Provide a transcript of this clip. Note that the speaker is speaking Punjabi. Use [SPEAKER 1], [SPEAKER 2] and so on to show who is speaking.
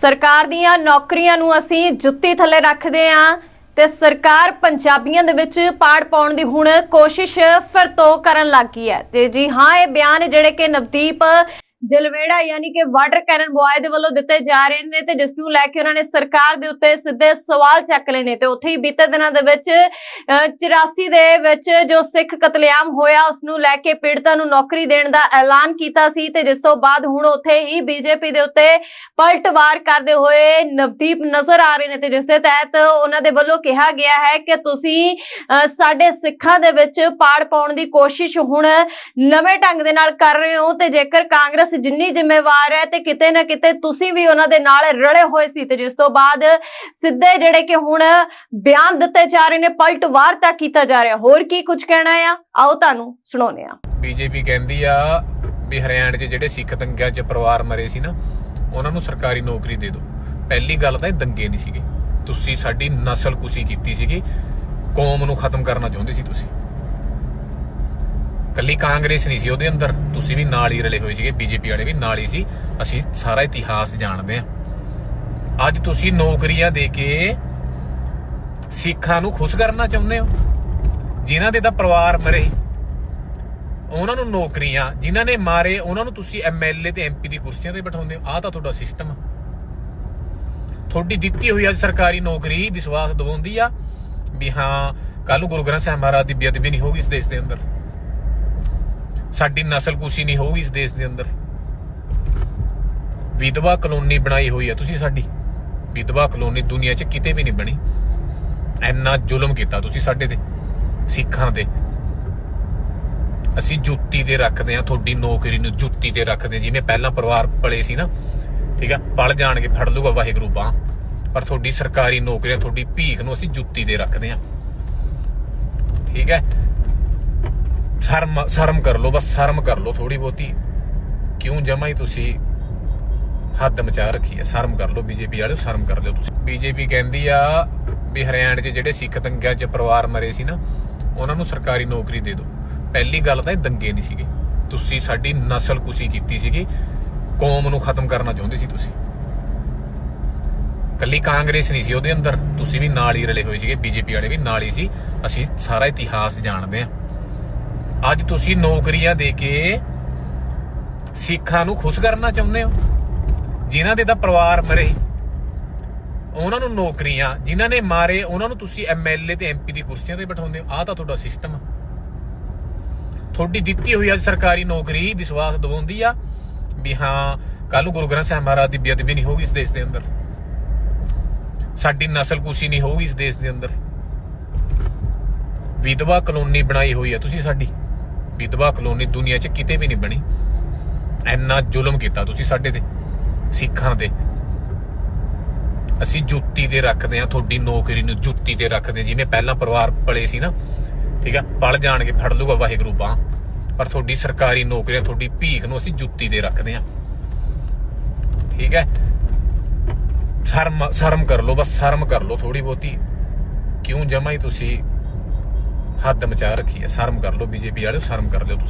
[SPEAKER 1] ਸਰਕਾਰ ਦੀਆਂ ਨੌਕਰੀਆਂ ਨੂੰ ਅਸੀਂ ਜੁੱਤੀ ਥੱਲੇ ਰੱਖਦੇ ਹਾਂ ਤੇ ਸਰਕਾਰ ਪੰਜਾਬੀਆਂ ਦੇ ਵਿੱਚ ਪਾੜ ਪਾਉਣ ਦੀ ਹੁਣ ਕੋਸ਼ਿਸ਼ ਫਿਰ ਤੋਂ ਕਰਨ ਲੱਗ ਗਈ ਹੈ। ਤੇ ਜੀ ਹਾਂ, ਇਹ ਬਿਆਨ ਜਿਹੜੇ ਕਿ ਨਵਦੀਪ ਜਲਵੇੜਾ ਯਾਨੀ ਕਿ ਵਾਟਰ ਕੈਨਨ ਬੁਆਏ ਦੇ ਵੱਲੋਂ ਦਿੱਤੇ ਜਾ ਰਹੇ ਨੇ ਤੇ ਜਿਸ ਨੂੰ ਲੈ ਕੇ ਉਹਨਾਂ ਨੇ ਸਰਕਾਰ ਦੇ ਉੱਤੇ ਸਿੱਧੇ ਸਵਾਲ ਚੱਕ ਲਏ ਨੇ ਤੇ ਉੱਥੇ ਹੀ ਬੀਤੇ ਦਿਨਾਂ ਦੇ ਵਿੱਚ ਅਹ 84 ਦੇ ਵਿੱਚ ਜੋ ਸਿੱਖ ਕਤਲੇਆਮ ਹੋਇਆ ਉਸ ਨੂੰ ਲੈ ਕੇ ਪੀੜਤਾਂ ਨੂੰ ਨੌਕਰੀ ਦੇਣ ਦਾ ਐਲਾਨ ਕੀਤਾ ਸੀ ਤੇ ਜਿਸ ਤੋਂ ਬਾਅਦ ਹੁਣ ਉੱਥੇ ਹੀ ਬੀਜੇਪੀ ਦੇ ਉੱਤੇ ਪਲਟਵਾਰ ਕਰਦੇ ਹੋਏ ਨਵਦੀਪ ਨਜ਼ਰ ਆ ਰਹੇ ਨੇ ਤੇ ਜਿਸ ਦੇ ਤਹਿਤ ਉਹਨਾਂ ਦੇ ਵੱਲੋਂ ਕਿਹਾ ਗਿਆ ਹੈ ਕਿ ਤੁਸੀਂ ਅਹ, ਸਾਡੇ ਸਿੱਖਾਂ ਦੇ ਵਿੱਚ ਪਾੜ ਪਾਉਣ ਦੀ ਕੋਸ਼ਿਸ਼ ਹੁਣ ਨਵੇਂ ਢੰਗ ਦੇ ਨਾਲ ਕਰ ਰਹੇ ਹੋ ਤੇ ਜੇਕਰ ਕਾਂਗਰਸ ਜਿੰਨੀ ਜ਼ਿੰਮੇਵਾਰ ਹੈ ਤੇ ਕਿਤੇ ਨਾ ਕਿਤੇ ਤੁਸੀਂ ਵੀ ਉਹਨਾਂ ਦੇ ਨਾਲ ਰਲੇ ਹੋਏ ਸੀ ਤੇ ਜਿਸ ਤੋਂ ਬਾਅਦ ਸਿੱਧੇ ਜਿਹੜੇ ਕਿ ਹੁਣ ਬਿਆਨ ਦਿੱਤੇ ਜਾ ਰਹੇ ਨੇ ਪਲਟਵਾਰ ਤੱਕ ਕੀਤਾ ਜਾ ਰਿਹਾ। ਹੋਰ ਕੀ ਕੁਝ ਕਹਿਣਾ ਆ? ਆਓ ਤੁਹਾਨੂੰ ਸੁਣਾਉਂਦੇ ਆ
[SPEAKER 2] ਬੀਜੇਪੀ ਕਹਿੰਦੀ ਆ ਵੀ ਹਰਿਆਣੇ 'ਚ ਜਿਹੜੇ ਸਿੱਖ ਦੰਗਿਆਂ 'ਚ ਪਰਿਵਾਰ ਮਰੇ ਸੀ ਨਾ, ਉਹਨਾਂ ਨੂੰ ਸਰਕਾਰੀ ਨੌਕਰੀ ਦੇ ਦਿਓ। ਪਹਿਲੀ ਗੱਲ ਤਾਂ ਇਹ ਦੰਗੇ ਨਹੀਂ ਸੀਗੇ। ਤੁਸੀਂ ਸਾਡੀ ਨਸਲ ਕੁਸ਼ੀ ਕੀਤੀ ਸੀਗੀ। ਕੌਮ ਨੂੰ ਖਤਮ ਕਰਨਾ ਚਾਹੁੰਦੇ ਸੀ ਤੁਸੀਂ। ਕੱਲੀ ਕਾਂਗਰਸ ਨਹੀਂ ਸੀ, ਉਹਦੇ ਅੰਦਰ ਤੁਸੀਂ ਵੀ ਨਾਲ ਹੀ ਰਲੇ ਹੋਏ ਸੀਗੇ, ਬੀਜੇਪੀ ਵਾਲੇ ਵੀ ਨਾਲ ਹੀ ਸੀ, ਅਸੀਂ ਸਾਰਾ ਇਤਿਹਾਸ ਜਾਣਦੇ ਆ ਅੱਜ ਤੁਸੀਂ ਨੌਕਰੀਆਂ ਦੇ ਕੇ ਸਿੱਖਾਂ ਨੂੰ ਖੁਸ਼ ਕਰਨਾ ਚਾਹੁੰਦੇ ਹੋ? ਜਿਨ੍ਹਾਂ ਦੇ ਤਾਂ ਪਰਿਵਾਰ ਮਰੇ, ਉਹਨਾਂ ਨੂੰ ਨੌਕਰੀਆਂ, ਜਿਨ੍ਹਾਂ ਨੇ ਮਾਰੇ, ਉਹਨਾਂ ਨੂੰ ਤੁਸੀਂ ਐਮਐਲਏ ਤੇ ਐਮਪੀ ਦੀ ਕੁਰਸੀਆਂ ਤੇ ਬਿਠਾਉਂਦੇ ਹੋ, ਆਹ ਤਾਂ ਤੁਹਾਡਾ ਸਿਸਟਮ ਤੁਹਾਡੀ ਦਿੱਤੀ ਹੋਈ ਅੱਜ ਸਰਕਾਰੀ ਨੌਕਰੀ ਵਿਸ਼ਵਾਸ ਦਿਵਾਉਂਦੀ ਆ ਵੀ ਹਾਂ ਕੱਲ ਨੂੰ ਗੁਰੂ ਗ੍ਰੰਥ ਸਾਹਿਬ ਮਹਾਰਾਜ ਦੀ ਬੇਅਦਬੀ ਨਹੀਂ ਹੋਊਗੀ ਇਸ ਦੇਸ਼ ਦੇ ਅੰਦਰ। ਸਾਡੀ ਨਸਲ ਕੁਸ਼ੀ ਨਹੀਂ ਹੋਊਗੀ ਇਸ ਦੇਸ਼ ਦੇ ਅੰਦਰ। ਵਿਧਵਾ ਕਲੋਨੀ ਬਣਾਈ ਹੋਈ ਹੈ ਤੁਸੀਂ ਸਾਡੀ। ਵਿਧਵਾ ਕਲੋਨੀ ਦੁਨੀਆ 'ਚ ਕਿਤੇ ਵੀ ਨਹੀਂ ਬਣੀ। ਇੰਨਾ ਜ਼ੁਲਮ ਕੀਤਾ ਤੁਸੀਂ ਸਾਡੇ ਤੇ, ਸਿੱਖਾਂ ਤੇ। ਅਸੀਂ ਜੁੱਤੀ ਤੇ ਰੱਖਦੇ ਆ ਤੁਹਾਡੀ ਨੌਕਰੀ ਨੂੰ ਜੁੱਤੀ ਤੇ ਰੱਖਦੇ ਹਾਂ। ਜਿਵੇਂ ਪਹਿਲਾਂ ਪਰਿਵਾਰ ਪਲੇ ਸੀ ਨਾ, ਠੀਕ ਆ, ਪਲ ਜਾਣਗੇ ਫੜ ਲੂਗਾ ਵਾਹਿਗੁਰੂ ਬਾਂਹ। ਪਰ ਤੁਹਾਡੀ ਸਰਕਾਰੀ ਨੌਕਰੀ ਤੁਹਾਡੀ ਭੀਖ ਨੂੰ ਅਸੀਂ ਜੁੱਤੀ ਤੇ ਰੱਖਦੇ ਆ ਠੀਕ ਹੈ ਸ਼ਰਮ ਸ਼ਰਮ ਕਰ ਲਓ, ਬਸ ਸ਼ਰਮ ਕਰ ਲਓ ਥੋੜੀ ਬਹੁਤੀ। ਕਿਉਂ ਜਮਾ ਹੀ ਤੁਸੀਂ ਹੱਦ ਮਚਾ ਰੱਖੀ ਹੈ? ਸ਼ਰਮ ਕਰ ਲਓ, ਬੀਜੇਪੀ ਵਾਲਿਓ, ਸ਼ਰਮ ਕਰ ਲਿਓ ਤੁਸੀਂ। ਬੀਜੇਪੀ ਕਹਿੰਦੀ ਆ ਵੀ ਹਰਿਆਣੇ 'ਚ ਜਿਹੜੇ ਸਿੱਖ ਦੰਗਿਆਂ 'ਚ ਪਰਿਵਾਰ ਮਰੇ ਸੀ ਨਾ, ਉਹਨਾਂ ਨੂੰ ਸਰਕਾਰੀ ਨੌਕਰੀ ਦੇ ਦਿਓ। ਪਹਿਲੀ ਗੱਲ ਤਾਂ ਇਹ ਦੰਗੇ ਨਹੀਂ ਸੀਗੇ। ਤੁਸੀਂ ਸਾਡੀ ਨਸਲ ਕੁਸ਼ੀ ਕੀਤੀ ਸੀਗੀ, ਕੌਮ ਨੂੰ ਖਤਮ ਕਰਨਾ ਚਾਹੁੰਦੇ ਸੀ ਤੁਸੀਂ। ਕੱਲੀ ਕਾਂਗਰਸ ਨਹੀਂ ਸੀ ਉਹਦੇ ਅੰਦਰ। ਤੁਸੀਂ ਵੀ ਨਾਲ ਹੀ ਰਲੇ ਹੋਏ ਸੀਗੇ, ਬੀਜੇਪੀ ਵਾਲੇ ਵੀ ਨਾਲ ਹੀ ਸੀ। ਅਸੀਂ ਸਾਰਾ ਇਤਿਹਾਸ ਜਾਣਦੇ ਆ ਅੱਜ ਤੁਸੀਂ ਨੌਕਰੀਆਂ ਦੇ ਕੇ ਸਿੱਖਾਂ ਨੂੰ ਖੁਸ਼ ਕਰਨਾ ਚਾਹੁੰਦੇ ਹੋ? ਜਿਨ੍ਹਾਂ ਦੇ ਤਾਂ ਪਰਿਵਾਰ ਮਰੇ। ਉਹਨਾਂ ਨੂੰ ਨੌਕਰੀਆਂ, ਜਿਨ੍ਹਾਂ ਨੇ ਮਾਰੇ, ਉਹਨਾਂ ਨੂੰ ਤੁਸੀਂ ਐਮਐਲਏ ਤੇ ਐਮਪੀ ਦੀ ਕੁਰਸੀਆਂ ਤੇ ਬਿਠਾਉਂਦੇ ਹੋ। ਆਹ ਤਾਂ ਤੁਹਾਡਾ ਸਿਸਟਮ ਤੁਹਾਡੀ ਦਿੱਤੀ ਹੋਈ ਅੱਜ ਸਰਕਾਰੀ ਨੌਕਰੀ ਵਿਸ਼ਵਾਸ ਦਵਾਉਂਦੀ ਆ ਵੀ ਹਾਂ ਕੱਲ ਨੂੰ ਗੁਰੂ ਗ੍ਰੰਥ ਸਾਹਿਬ ਮਹਾਰਾਜ ਦੀ ਬੇਅਦਬੀ ਨਹੀਂ ਹੋਊਗੀ ਇਸ ਦੇਸ਼ ਦੇ ਅੰਦਰ। ਸਾਡੀ ਨਸਲ ਕੁਸ਼ੀ ਨਹੀਂ ਹੋਊਗੀ ਇਸ ਦੇਸ਼ ਦੇ ਅੰਦਰ। ਵਿਧਵਾ ਕਲੋਨੀ ਬਣਾਈ ਹੋਈ ਆ ਤੁਸੀਂ ਸਾਡੀ। ਵਿਧਵਾ ਕਲੋਨੀ ਦੁਨੀਆ 'ਚ ਕਿਤੇ ਵੀ ਨਹੀਂ ਬਣੀ। ਇੰਨਾ ਜ਼ੁਲਮ ਕੀਤਾ ਤੁਸੀਂ ਸਾਡੇ ਤੇ, ਸਿੱਖਾਂ ਦੇ ਅਸੀਂ ਜੁੱਤੀ ਤੇ ਰੱਖਦੇ ਆ ਤੁਹਾਡੀ ਨੌਕਰੀ ਨੂੰ ਜੁੱਤੀ ਤੇ ਰੱਖਦੇ ਹਾਂ। ਜਿਵੇਂ ਪਹਿਲਾਂ ਪਰਿਵਾਰ ਪਲੇ ਸੀ ਨਾ। ਠੀਕ ਆ, ਪਲ ਜਾਣਗੇ, ਫੜ ਲੂਗਾ ਵਾਹਿਗੁਰੂ ਬਾਂਹ। ਪਰ ਤੁਹਾਡੀ ਸਰਕਾਰੀ ਨੌਕਰੀ ਤੁਹਾਡੀ ਭੀਖ ਨੂੰ ਅਸੀਂ ਜੁੱਤੀ ਤੇ ਰੱਖਦੇ ਆ ਠੀਕ ਹੈ? ਸ਼ਰਮ ਸ਼ਰਮ ਕਰ ਲੋ ਬਸ ਸ਼ਰਮ ਕਰ ਲੋ ਥੋੜੀ ਬਹੁਤੀ। ਕਿਉਂ ਜਮਾ ਹੀ ਤੁਸੀਂ ਹੱਦ ਮਚਾ ਰੱਖੀ ਹੈ। ਸ਼ਰਮ ਕਰ ਲਓ ਬੀਜੇਪੀ ਵਾਲਿਓ ਸ਼ਰਮ ਕਰ ਲਿਓ ਤੁਸੀਂ।